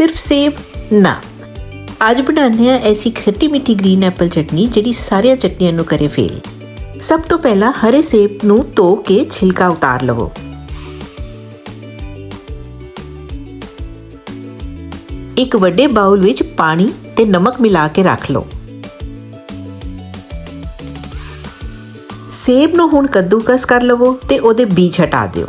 ਸਿਰਫ ਸੇਬ ਨਾ। ਅੱਜ ਬਣਾਉਂਦੇ ਹਾਂ ਐਸੀ ਖੱਟੀ ਮਿੱਠੀ ਗ੍ਰੀਨ ਐਪਲ ਚਟਨੀ ਜਿਹੜੀ ਸਾਰੀਆਂ ਚਟਨੀਆਂ ਨੂੰ ਕਰੇ ਫੇਲ ਸਭ ਤੋਂ ਪਹਿਲਾਂ ਹਰੇ ਸੇਬ ਨੂੰ ਧੋ ਕੇ ਛਿਲਕਾ ਉਤਾਰ ਲਵੋ। ਇੱਕ ਵੱਡੇ ਬਾਉਲ ਵਿੱਚ ਪਾਣੀ ਤੇ ਨਮਕ ਮਿਲਾ ਕੇ ਰੱਖ ਲਓ। ਸੇਬ ਨੂੰ ਹੁਣ ਕੱਦੂਕਸ ਕਰ ਲਵੋ ਤੇ ਉਹਦੇ ਬੀਜ ਹਟਾ ਦਿਓ।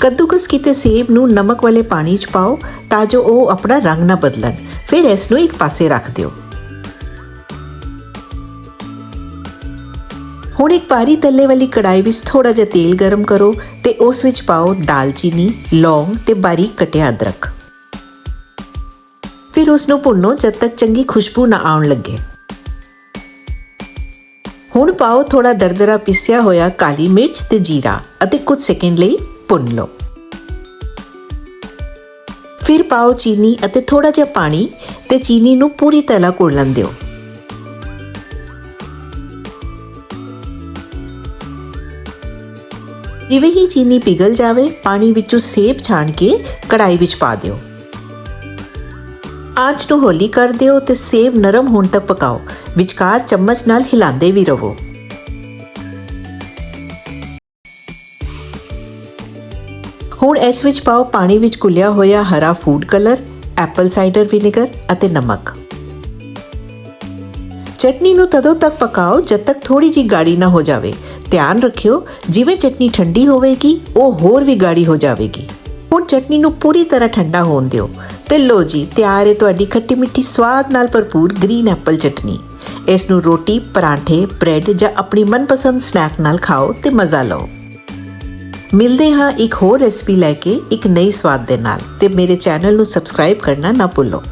ਕੱਦੂਕਸ ਕੀਤੇ ਸੇਬ ਨੂੰ ਨਮਕ ਵਾਲੇ ਪਾਣੀ 'ਚ ਪਾਓ ਤਾਂ ਜੋ ਉਹ ਆਪਣਾ ਰੰਗ ਨਾ ਬਦਲਣ। ਫਿਰ ਇਸ ਨੂੰ ਇੱਕ ਪਾਸੇ ਰੱਖ ਦਿਓ। ਹੁਣ ਇੱਕ ਭਾਰੀ ਤੱਲੇ ਵਾਲੀ ਕੜਾਈ ਵਿੱਚ ਥੋੜਾ ਜਿਹਾ ਤੇਲ ਗਰਮ ਕਰੋ ਤੇ ਉਸ ਵਿੱਚ ਪਾਓ ਦਾਲਚੀਨੀ, ਲੌਂਗ ਤੇ ਬਾਰੀਕ ਕਟਿਆ ਅਦਰਕ। ਫਿਰ ਉਸ ਨੂੰ ਭੁੰਨੋ ਜਦ ਤੱਕ ਚੰਗੀ ਖੁਸ਼ਬੂ ਨਾ ਆਉਣ ਲੱਗੇ। ਹੁਣ ਪਾਓ ਥੋੜਾ ਦਰਦਰਾ ਪਿਸਿਆ ਹੋਇਆ ਕਾਲੀ ਮਿਰਚ ਤੇ ਜੀਰਾ ਅਤੇ ਕੁਝ ਸੈਕਿੰਡ ਲਈ ਭੁੰਨ। ਲਓ ਫਿਰ ਪਾਓ ਚੀਨੀ ਅਤੇ ਥੋੜਾ ਜਿਹਾ ਪਾਣੀ ਤੇ ਚੀਨੀ ਨੂੰ ਪੂਰੀ ਤਰ੍ਹਾਂ ਘੁਲਣ ਦਿਓ ਜਿਵੇਂ ਹੀ ਚੀਨੀ ਪਿਘਲ ਜਾਵੇ, ਪਾਣੀ ਵਿੱਚੋਂ ਸੇਬ ਛਾਣ ਕੇ ਕੜਾਈ ਵਿੱਚ ਪਾ ਦਿਓ। ਆਂਚ ਨੂੰ ਹੌਲੀ ਕਰ ਦਿਓ ਤੇ ਸੇਬ ਨਰਮ ਹੋਣ ਤੱਕ ਪਕਾਓ। ਵਿਚਕਾਰ ਚਮਚ ਨਾਲ ਹਿਲਾਉਂਦੇ ਵੀ ਰਹੋ। ਹੁਣ ਇਸ ਵਿੱਚ ਪਾਓ ਪਾਣੀ ਵਿੱਚ ਘੁਲਿਆ ਹੋਇਆ ਹਰਾ food colour apple cider vinegar ਅਤੇ ਨਮਕ। ਚਟਨੀ ਨੂੰ ਤਦੋਂ ਤੱਕ ਪਕਾਓ ਜਦ ਤੱਕ ਥੋੜੀ ਜੀ ਗਾੜੀ ਨਾ ਹੋ ਜਾਵੇ। ਧਿਆਨ ਰੱਖਿਓ, ਜਿਵੇਂ ਚਟਨੀ ਠੰਡੀ ਹੋਵੇਗੀ, ਉਹ ਹੋਰ ਵੀ ਗਾੜੀ ਹੋ ਜਾਵੇਗੀ। ਹੁਣ ਚਟਨੀ ਨੂੰ ਪੂਰੀ ਤਰ੍ਹਾਂ ਠੰਡਾ ਹੋਣ ਦਿਓ ਤੇ ਲੋ ਜੀ, ਤਿਆਰ ਹੈ ਤੁਹਾਡੀ ਖੱਟੀ ਮਿੱਠੀ ਸਵਾਦ ਨਾਲ ਭਰਪੂਰ ਗ੍ਰੀਨ ਐਪਲ ਚਟਨੀ। ਇਸ ਨੂੰ ਰੋਟੀ, ਪਰਾਂਠੇ, ਬ੍ਰੈਡ ਜਾਂ ਆਪਣੀ ਮਨਪਸੰਦ ਸਨੈਕ ਨਾਲ ਖਾਓ ਤੇ ਮਜ਼ਾ ਲਓ। ਮਿਲਦੇ ਹਾਂ ਇੱਕ ਹੋਰ ਰੈਸਪੀ ਲੈ ਕੇ ਇੱਕ ਨਈ ਸਵਾਦ ਦੇ ਨਾਲ। ਤੇ ਮੇਰੇ ਚੈਨਲ ਨੂੰ ਸਬਸਕ੍ਰਾਈਬ ਕਰਨਾ ਨਾ ਭੁੱਲੋ।